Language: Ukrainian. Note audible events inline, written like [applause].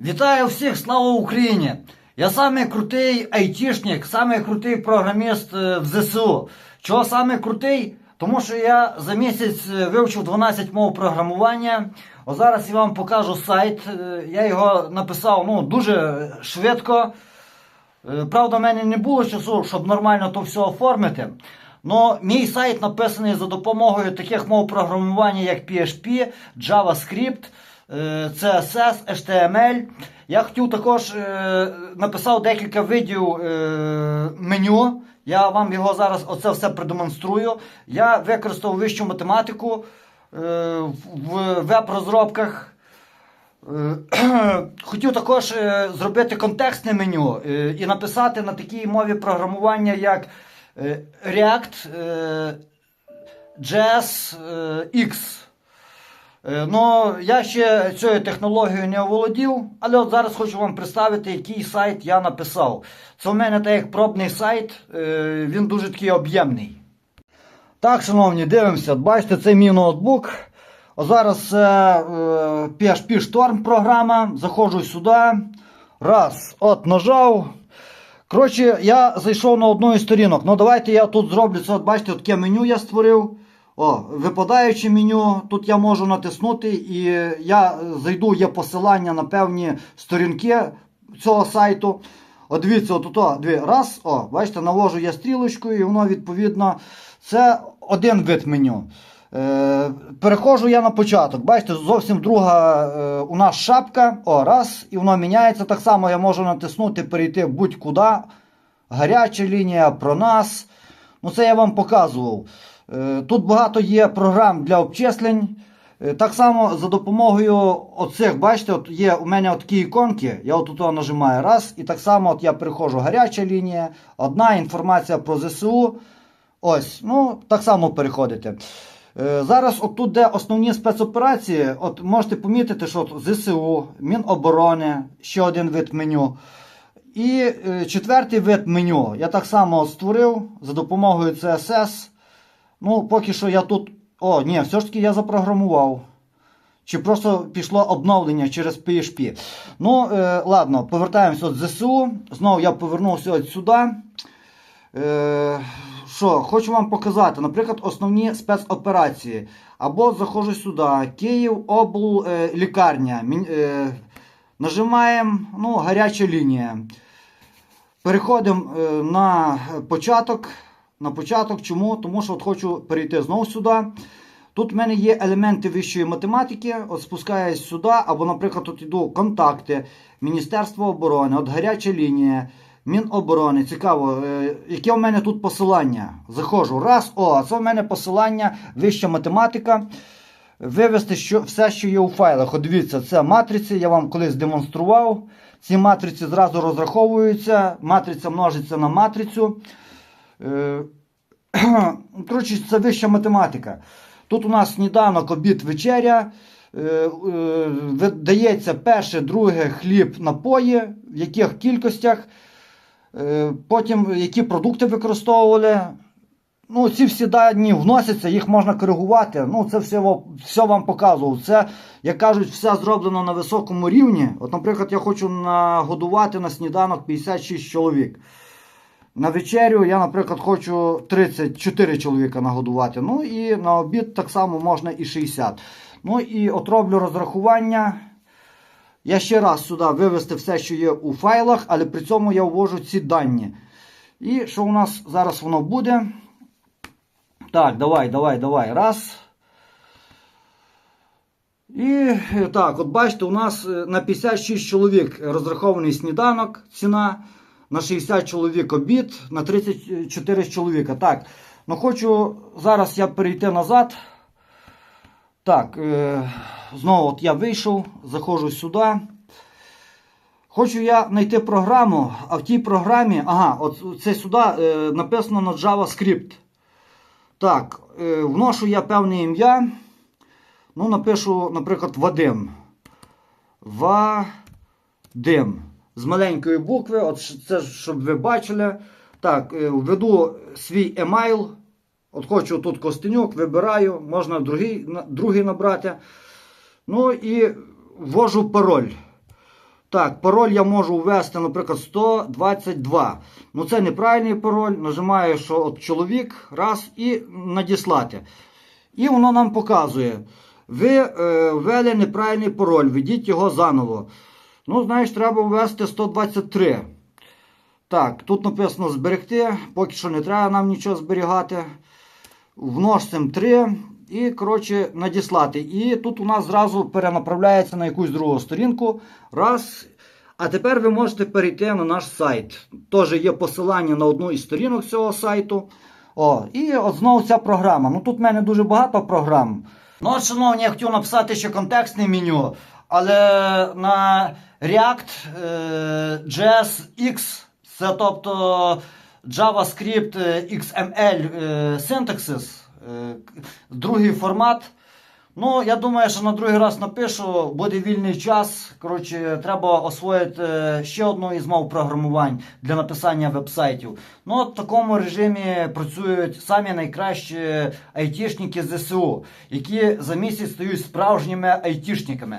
Вітаю всіх, слава Україні! Я самий крутий айтішник, самий крутий програміст е, в ЗСУ. Чого самий крутий? Тому що я за місяць е, вивчив 12 мов програмування. О, зараз я вам покажу сайт. Е, Я його написав ну, дуже швидко. Правда, в мене не було часу, щоб нормально то все оформити. Но мій сайт написаний за допомогою таких мов програмування, як PHP, JavaScript, CSS, HTML. Я хотів також е, написав декілька видів е, меню. Я вам його зараз оце все продемонструю. Я використав вищу математику е, в веб-розробках. Е, [clears throat] Хотів також е, зробити контекстне меню е, і написати на такій мові програмування, як е, React е, JS е, X. Е, Ну, я ще цією технологією не оволодів, але от зараз хочу вам представити, який сайт я написав. Це у мене так як пробний сайт, е, він дуже такий об'ємний. Так, шановні, дивимося. Бачите, це мій ноутбук. Зараз е, PHP Storm програма. Заходжу сюди. Раз, от нажав. Коротше, я зайшов на одну із сторінок. Ну давайте я тут зроблю це. От бачите, таке меню я створив. О, випадаюче меню. Тут я можу натиснути і я зайду, є посилання на певні сторінки цього сайту. От дивіться, от тут, дві, раз, о, бачите, навожу я стрілочкою, і воно відповідно. Це один вид меню. Е, переходжу я на початок. Бачите, зовсім друга е, у нас шапка. О, раз, і воно міняється. Так само я можу натиснути, перейти будь-куди. Гаряча лінія про нас. Ну, це я вам показував. Е, тут багато є програм для обчислень. Е, Так само за допомогою оцих, бачите, от є у мене от такі іконки, я от тут нажимаю раз, і так само от я переходжу гаряча лінія, одна інформація про ЗСУ. Ось, ну так само переходите. Е, Зараз от тут, де основні спецоперації, от можете помітити, що от ЗСУ, Міноборони, ще один вид меню. І четвертий вид меню я так само створив за допомогою CSS. Ну, поки що я тут. О, ні, все ж таки я запрограмував. Чи просто пішло обновлення через PHP. Ну, е, ладно, повертаємося от ЗСУ. Знову я повернувся от сюди. Е, що, хочу вам показати, наприклад, основні спецоперації. Або заходжу сюди, Київ, обл, е, лікарня. Е, нажимаємо ну, гаряча лінія. Переходимо е, на початок. На початок. Чому? Тому що от хочу перейти знову сюди. Тут в мене є елементи вищої математики. От спускаюсь сюди, або, наприклад, тут йду контакти, Міністерство оборони, от гаряча лінія, Міноборони. Цікаво, е, яке в мене тут посилання. Заходжу. Раз, о, а це в мене посилання, вища математика. Вивести що, все, що є у файлах. От дивіться, це матриці, я вам колись демонстрував. Ці матриці зразу розраховуються, матриця множиться на матрицю. Е, [clears throat] Коротше, це вища математика. Тут у нас сніданок, обід, вечеря. Е, е, Видається перше, друге хліб, напої, в яких кількостях, потім які продукти використовували. Ну, ці всі дані вносяться, їх можна коригувати. Ну, це все, все вам показував. Це, як кажуть, все зроблено на високому рівні. От, наприклад, я хочу нагодувати на сніданок 56 чоловік. На вечерю я, наприклад, хочу 34 чоловіка нагодувати. Ну і на обід так само можна і 60. Ну і от роблю розрахування. Я ще раз сюди вивести все, що є у файлах, але при цьому я ввожу ці дані. І що у нас зараз воно буде? Так, давай, давай, давай. Раз. І так, от бачите, у нас е, на 56 чоловік розрахований сніданок, ціна. На 60 чоловік обід, на 34 чоловіка. Так, ну хочу зараз я перейти назад. Так, е, знову от я вийшов, заходжу сюди. Хочу я знайти програму, а в тій програмі, ага, от це сюди е, написано на JavaScript. Так, е, вношу я певне ім'я. Ну, напишу, наприклад, Вадим. Вадим. З маленької букви, от це щоб ви бачили. Так, е, введу свій емайл. От хочу тут Костенюк, вибираю, можна другий, другий набрати. Ну і ввожу пароль. Так, пароль я можу ввести, наприклад, 122. Ну це неправильний пароль. Нажимаю, що от чоловік, раз, і надіслати. І воно нам показує. Ви е, ввели неправильний пароль, введіть його заново. Ну, знаєш, треба ввести 123. Так, тут написано зберегти, поки що не треба нам нічого зберігати. Вносимо 3 і, коротше, надіслати. І тут у нас зразу перенаправляється на якусь другу сторінку. Раз. А тепер ви можете перейти на наш сайт. Теж є посилання на одну із сторінок цього сайту. О, і от знову ця програма. Ну тут в мене дуже багато програм. Ну, шановні, я хотів написати ще контекстне меню, але на React е, JS X, це тобто JavaScript е, XML е, е, другий формат. Ну, я думаю, що на другий раз напишу, буде вільний час. Коротше, треба освоїти ще одну із мов програмувань для написання вебсайтів. Ну, в такому режимі працюють самі найкращі айтішники ЗСУ, які за місяць стають справжніми айтішниками.